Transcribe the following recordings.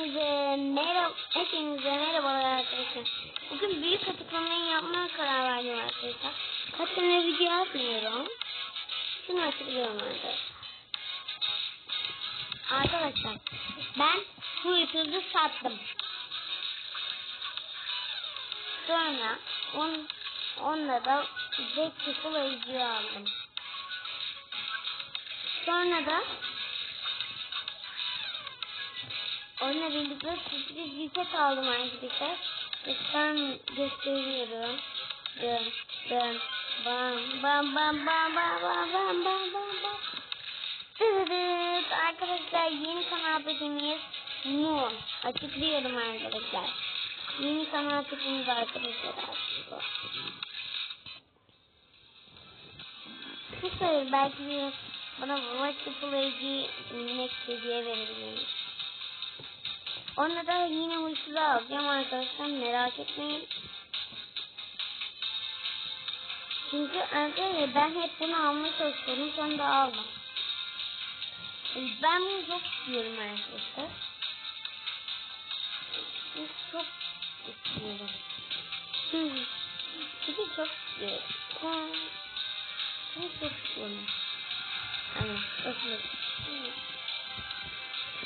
Hepinize merhaba, hepinize merhabalar arkadaşlar. Bugün büyük açıklamayı yapmaya karar verdim arkadaşlar. Kaç sene video atmıyorum. Şunu hatırlıyorum arkadaşlar. Arkadaşlar ben bu YouTube'u sattım. Sonra on, onunla da Zeki Full aldım. Sonra da Onunla birlikte sürpriz bir set aldım arkadaşlar. Lütfen gösteriyorum. Dön, dön, bam, bam, bam, bam, bam, bam, bam, bam, bam, bam. Tırırıt. Arkadaşlar yeni kanal petimiz mu? Açıklıyorum arkadaşlar. Yeni kanal petimiz arkadaşlar aslında. Bu sefer belki bana multiple next hediye verebilirim. Onu da yine huysuz alacağım arkadaşlar merak etmeyin. Çünkü arkadaşlar ben hep bunu almaya çalışıyorum sonra da aldım. Ben bunu çok istiyorum arkadaşlar. Çok istiyorum. Çünkü çok istiyorum. Bunu çok istiyorum. Hani, çok istiyorum.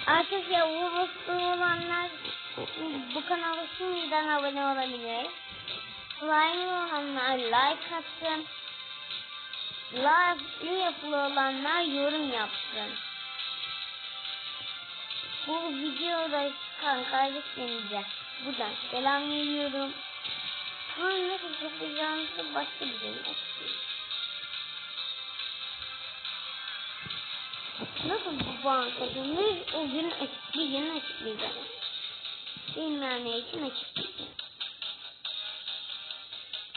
Bu mutlu olanlar bu kanala şimdiden abone olabilir. Slime olanlar like atsın. Like yapılı olanlar yorum yapsın. Bu videoda çıkan kardeşlerimize buradan selam veriyorum. Sonra nasıl yapacağınızı başka bir gün açıklayayım. Nasıl bu bankasını o gün açık bir gün açıklayacağım. Bilmeyenler için açıklayacağım.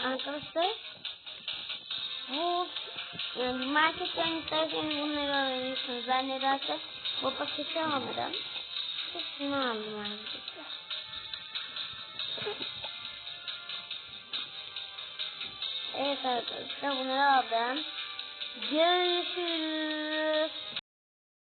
Arkadaşlar bu yani marketten isterseniz bunları alabilirsiniz. Ben nedense bu paketi almadım. Hepsini aldım arkadaşlar. Evet arkadaşlar bunları aldım. Görüşürüz.